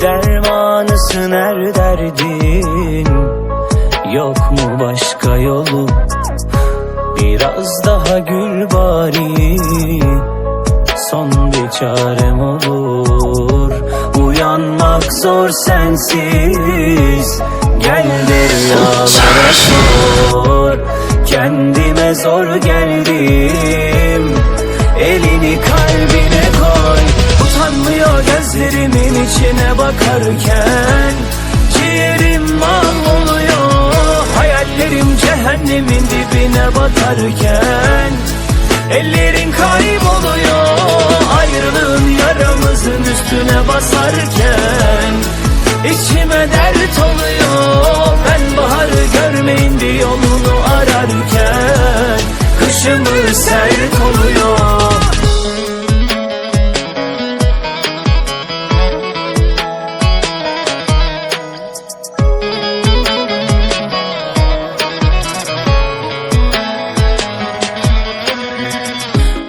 Dermanısın her derdin. Yok mu başka yolu? Biraz daha gül bari. Son bir çarem olur. Uyanmak zor sensiz. Gel de rüyalara sor Kendime zor geldim. Elini Utanmıyor gözlerimin içine bakarken Ciğerim mahvoluyor Hayallerim cehennemin dibine batarken Ellerin kayboluyor Ayrılığın yaramızın üstüne basarken İçime dert oluyor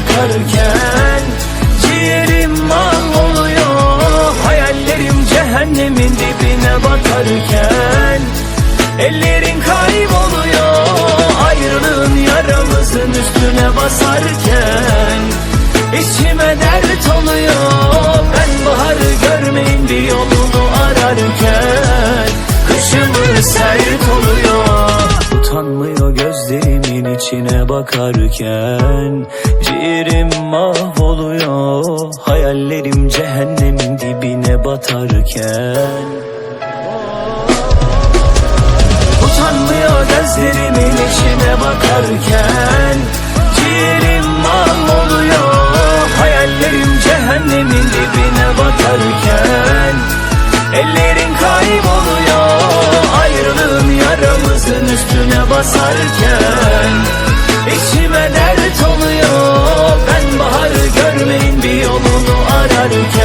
bakarken Ciğerim mahvoluyor Hayallerim cehennemin dibine batarken Ellerin kayboluyor. Ayrılığın yaramızın üstüne basarken İçime dert oluyor. Ben baharı görmeyin bir yolunu ararken Kışımı sert oluyor. Utanmıyor gözlerimin içine bakarken batarken Utanmıyor gözlerimin içine bakarken Ciğerim mahvoluyor. Hayallerim cehennemin dibine batarken Ellerin kayboluyor. Ayrılığın yaramızın üstüne basarken İçime dert oluyor. Ben baharı görmeyin bir yolunu ararken